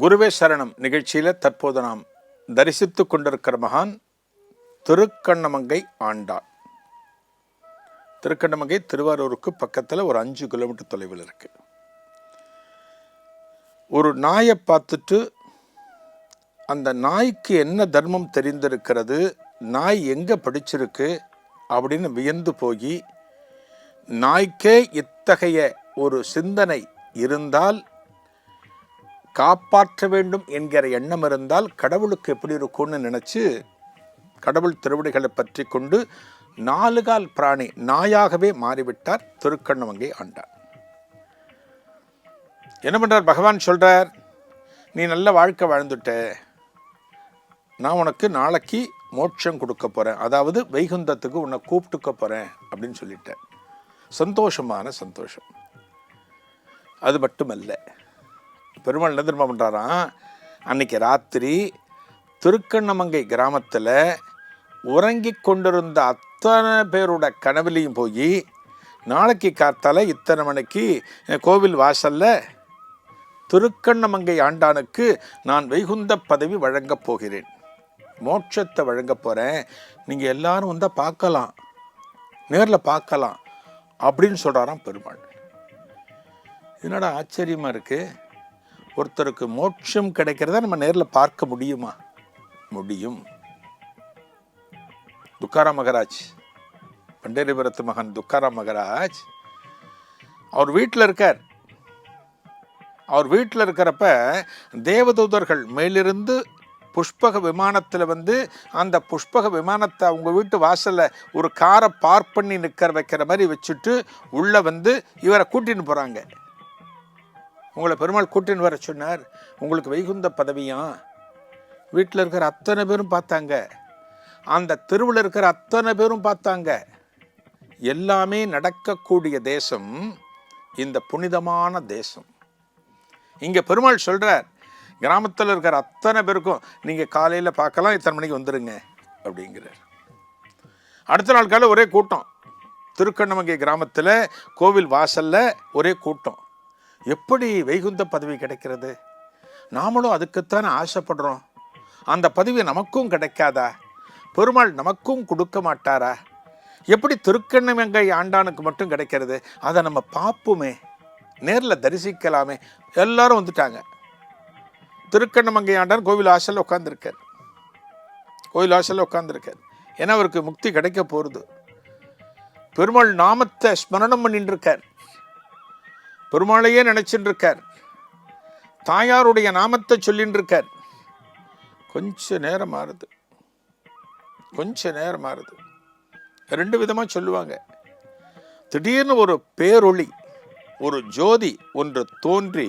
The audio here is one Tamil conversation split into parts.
குருவே சரணம் நிகழ்ச்சியில் தற்போது நாம் தரிசித்து கொண்டிருக்கிற மகான் திருக்கண்ணமங்கை ஆண்டாள். திருக்கண்ணமங்கை திருவாரூருக்கு பக்கத்தில் ஒரு அஞ்சு கிலோமீட்டர் தொலைவில் இருக்கு. ஒரு நாயை பார்த்துட்டு அந்த நாய்க்கு என்ன தர்மம் தெரிந்திருக்கிறது நாய் எங்கே படிச்சிருக்கு அப்படின்னு வியந்து போய் நாய்க்கே இத்தகைய ஒரு சிந்தனை இருந்தால் காப்பாற்ற வேண்டும் என்கிற எண்ணம் இருந்தால் கடவுளுக்கு எப்படி இருக்கும்னு நினச்சி கடவுள் திருவடிகளை பற்றி கொண்டு நாலு கால் பிராணி நாயாகவே மாறிவிட்டார். திருக்கண்ணவங்கை ஆண்டார். என்ன பண்ணுறார் பகவான் சொல்கிறார் நீ நல்ல வாழ்க்கை வாழ்ந்துட்ட. நான் உனக்கு நாளைக்கு மோட்சம் கொடுக்க போகிறேன் அதாவது வைகுந்தத்துக்கு உன்னை கூப்பிட்டுக்க போகிறேன் அப்படின்னு சொல்லிட்டேன் சந்தோஷமான சந்தோஷம். அது மட்டுமல்ல. பெருமாள் என்ன திரும்ப பண்ணுறாராம் அன்னைக்கு ராத்திரி திருக்கண்ணமங்கை கிராமத்தில் உறங்கி கொண்டிருந்த அத்தனை பேரோட கனவுலையும் போய் நாளைக்கு காத்தால இத்தனை மணிக்கு கோவில் வாசல்ல திருக்கண்ணமங்கை ஆண்டானுக்கு நான் வைகுந்த பதவி வழங்கப் போகிறேன். மோட்சத்தை வழங்கப் போகிறேன் நீங்கள் எல்லாரும் வந்தால் பார்க்கலாம். நேரில் பார்க்கலாம். அப்படின்னு சொல்கிறாராம் பெருமாள். என்னடா ஆச்சரியமாக இருக்குது ஒருத்தருக்கு மோட்சம் கிடைக்கிறத நம்ம நேரில் பார்க்க முடியுமா? முடியும். துக்காராம் மகராஜ் பண்டேரிபுரத்து மகன் துக்காராம் மகராஜ் அவர் வீட்டில் இருக்கார். அவர் வீட்டில் இருக்கிறப்ப தேவதூதர்கள் மேலிருந்து புஷ்பக விமானத்தில் வந்து அந்த புஷ்பக விமானத்தை அவங்க வீட்டு வாசலில் ஒரு காரை பார்க் பண்ணி நிற்கிற வைக்கிற மாதிரி வச்சுட்டு உள்ளே வந்து இவரை கூட்டின்னு போகிறாங்க உங்களை பெருமாள் கூட்டின்னு வர சொன்னார். உங்களுக்கு வைகுந்த பதவியாம் வீட்டில் இருக்கிற அத்தனை பேரும் பார்த்தாங்க. அந்த தெருவில் இருக்கிற அத்தனை பேரும் பார்த்தாங்க. எல்லாமே நடக்கக்கூடிய தேசம் இந்த புனிதமான தேசம். இங்கே பெருமாள் சொல்கிறார் கிராமத்தில் இருக்கிற அத்தனை பேருக்கும் நீங்கள் காலையில் பார்க்கலாம் இத்தனை மணிக்கு வந்துடுங்க அப்படிங்கிறார். அடுத்த நாள் காலை ஒரே கூட்டம். திருக்கண்ணமங்கை கிராமத்தில் கோவில் வாசலில் ஒரே கூட்டம். எப்படி வைகுந்த பதவி கிடைக்கிறது? நாமளும் அதுக்குத்தானே ஆசைப்படுறோம். அந்த பதவி நமக்கும் கிடைக்காதா? பெருமாள் நமக்கும் கொடுக்க மாட்டாரா? எப்படி திருக்கண்ணமங்கை ஆண்டானுக்கு மட்டும் கிடைக்கிறது? அதை நம்ம பார்ப்போமே. நேரில் தரிசிக்கலாமே. எல்லாரும் வந்துட்டாங்க. திருக்கண்ணமங்கை ஆண்டான் கோவில் வாசல்ல உட்காந்துருக்கார் கோவில் ஆசையில் உட்காந்துருக்கார் ஏன்னா அவருக்கு முக்தி கிடைக்க போகிறது பெருமாள் நாமத்தை ஸ்மரணம் பண்ணிட்டு இருக்கார். பெருமாளையே நினைச்சுட்டு இருக்கார் தாயாருடைய நாமத்தை சொல்லிட்டு இருக்கார் கொஞ்ச நேரம் மாறுது கொஞ்ச நேரம் மாறுது ரெண்டு விதமாக சொல்லுவாங்க. திடீர்னு ஒரு பேரொளி ஒரு ஜோதி ஒன்று தோன்றி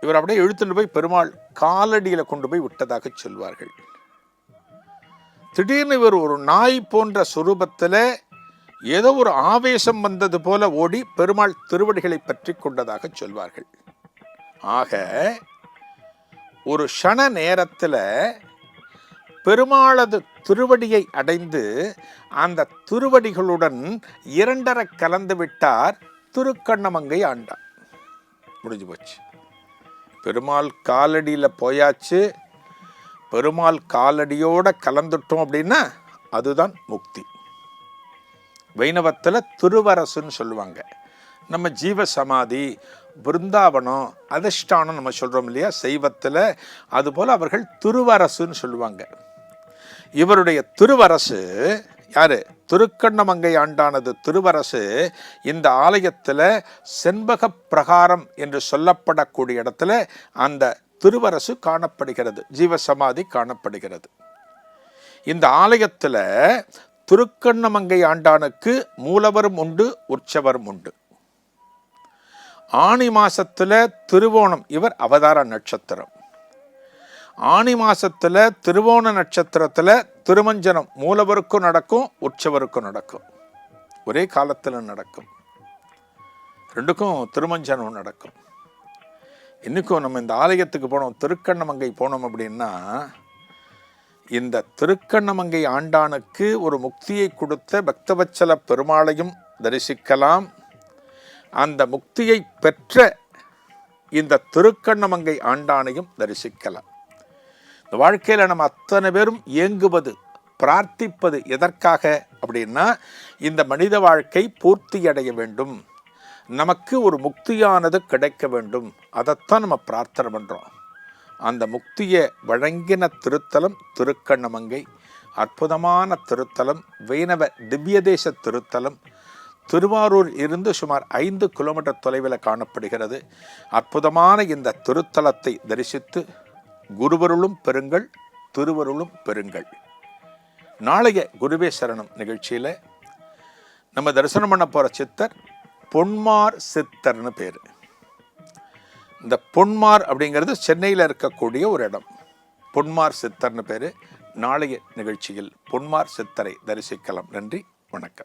இவர் அப்படியே இழுத்துட்டு போய் பெருமாள் காலடியில் கொண்டு போய் விட்டதாக சொல்வார்கள். திடீர்னு இவர் ஒரு நாய் போன்ற சுரூபத்தில் ஏதோ ஒரு ஆவேசம் வந்தது போல ஓடி பெருமாள் திருவடிகளை பற்றி கொண்டதாக சொல்வார்கள். ஆக ஒரு க்ஷண நேரத்தில் பெருமாளது திருவடியை அடைந்து அந்த திருவடிகளுடன் இரண்டர கலந்து விட்டார் திருக்கண்ணமங்கை ஆண்டார் முடிஞ்சு போச்சு. பெருமாள் காலடியில் போயாச்சு. பெருமாள் காலடியோட கலந்துட்டோம் அப்படின்னா அதுதான் முக்தி. வைணவத்தில் திருவரசுன்னு சொல்லுவாங்க. நம்ம ஜீவ சமாதி பிருந்தாவனம் அதிஷ்டானம் நம்ம சொல்கிறோம் இல்லையா? சைவத்தில் அதுபோல் அவர்கள் திருவரசுன்னு சொல்லுவாங்க. இவருடைய திருவரசு யார்? திருக்கண்ணமங்கை ஆண்டானது திருவரசு இந்த ஆலயத்தில் செண்பக பிரகாரம் என்று சொல்லப்படக்கூடிய இடத்துல அந்த திருவரசு காணப்படுகிறது. ஜீவசமாதி காணப்படுகிறது. இந்த ஆலயத்தில் திருக்கண்ணமங்கை ஆண்டானுக்கு மூலவரும் உண்டு உற்சவரும் உண்டு. ஆணி மாசத்துல திருவோணம் இவர் அவதார நட்சத்திரம். ஆணி மாசத்துல திருவோண நட்சத்திரத்துல திருமஞ்சனம் மூலவருக்கும் நடக்கும் உற்சவருக்கும் நடக்கும். ஒரே காலத்தில் நடக்கும். ரெண்டுக்கும் திருமஞ்சனம் நடக்கும். இன்னைக்கும் நம்ம இந்த ஆலயத்துக்கு போனோம் திருக்கண்ணமங்கை போனோம் அப்படின்னா இந்த திருக்கண்ணமங்கை ஆண்டானுக்கு ஒரு முக்தியை கொடுத்த பக்தவச்சல பெருமாளையும் தரிசிக்கலாம். அந்த முக்தியை பெற்ற இந்த திருக்கண்ணமங்கை ஆண்டானையும் தரிசிக்கலாம். இந்த வாழ்க்கையில் நம்ம அத்தனை பேரும் இயங்குவது பிரார்த்திப்பது எதற்காக அப்படின்னா இந்த மனித வாழ்க்கை பூர்த்தியடைய வேண்டும். நமக்கு ஒரு முக்தியானது கிடைக்க வேண்டும். அதைத்தான் நம்ம பிரார்த்தனை பண்ணுறோம் அந்த முக்தியை வழங்கின திருத்தலம் திருக்கண்ணமங்கை. அற்புதமான திருத்தலம் வைணவ திவ்யதேச திருத்தலம். திருவாரூர் இருந்து சுமார் ஐந்து கிலோமீட்டர் தொலைவில் காணப்படுகிறது. அற்புதமான இந்த திருத்தலத்தை தரிசித்து குருவருளும் பெறுங்கள் திருவருளும் பெறுங்கள். நாளைய குருவே சரணம் நிகழ்ச்சியில் நம்ம தரிசனம் பண்ண போகிற சித்தர் பொன்மார் சித்தர்னு பேர். இந்த பொன்மார் அப்படிங்கிறது சென்னையில் இருக்கக்கூடிய ஒரு இடம். பொன்மார் சித்தர்னு பேர். நாளைய நிகழ்ச்சியில் பொன்மார் சித்தரை தரிசிக்கலாம். நன்றி. வணக்கம்.